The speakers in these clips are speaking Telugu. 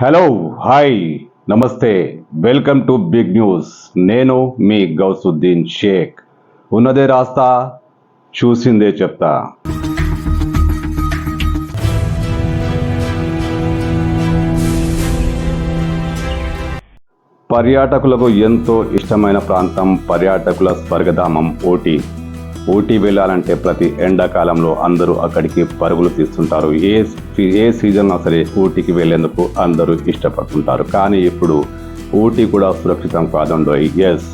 హలో హాయ్ నమస్తే వెల్కమ్ టు బిగ్ న్యూస్ నేను మీ గౌసుద్దీన్ షేక్. ఉన్నదే రాస్తా చూసిందే చెప్తా. పర్యాటకులకు ఎంతో ఇష్టమైన ప్రాంతం పర్యాటకుల స్వర్గధామం ఓటీ ఊటీ వెళ్ళాలంటే ప్రతి ఎండాకాలంలో అందరూ అక్కడికి పరుగులు తీస్తుంటారు. ఏ ఏ సీజన్లో సరే ఊటీకి వెళ్ళేందుకు అందరూ ఇష్టపడుతుంటారు. కానీ ఇప్పుడు ఊటీ కూడా సురక్షితం కాదండో. ఎస్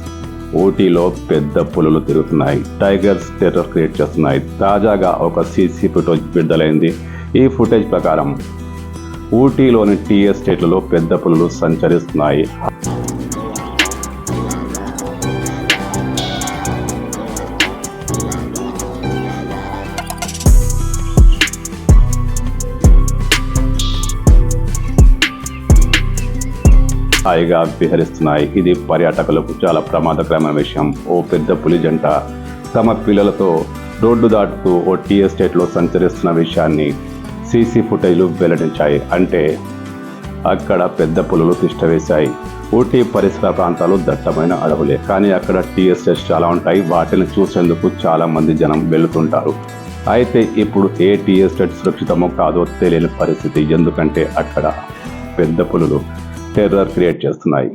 ఊటీలో పెద్ద పులులు తిరుగుతున్నాయి. టైగర్స్ టెర్రర్ క్రియేట్ చేస్తున్నాయి. తాజాగా ఒక సీసీ ఫుటేజ్ విడుదలైంది. ఈ ఫుటేజ్ ప్రకారం ఊటీలోని టీ ఎస్టేట్లలో పెద్ద పులులు సంచరిస్తున్నాయి. హాయిగా విహరిస్తున్నాయి. ఇది పర్యాటకులకు చాలా ప్రమాదకరమైన విషయం. ఓ పెద్ద పులి జంట తమ పిల్లలతో రోడ్డు దాటుతూ ఓ టీ ఎస్టేట్లో సంచరిస్తున్న విషయాన్ని సీసీ ఫుటేజ్లు వెల్లడించాయి. అంటే అక్కడ పెద్ద పులులు తిష్టవేశాయి ఊటీ పరిసర ప్రాంతాలు దట్టమైన అడవులే. కానీ అక్కడ టీ ఎస్టేట్స్ చాలా ఉంటాయి. వాటిని చూసేందుకు చాలామంది జనం వెళుతుంటారు. అయితే ఇప్పుడు ఏ టీ ఎస్టేట్ సురక్షితమో కాదో తెలియని పరిస్థితి. ఎందుకంటే అక్కడ పెద్ద పులులు టెర్రర్ క్రియేట్ చేస్తున్నాయి.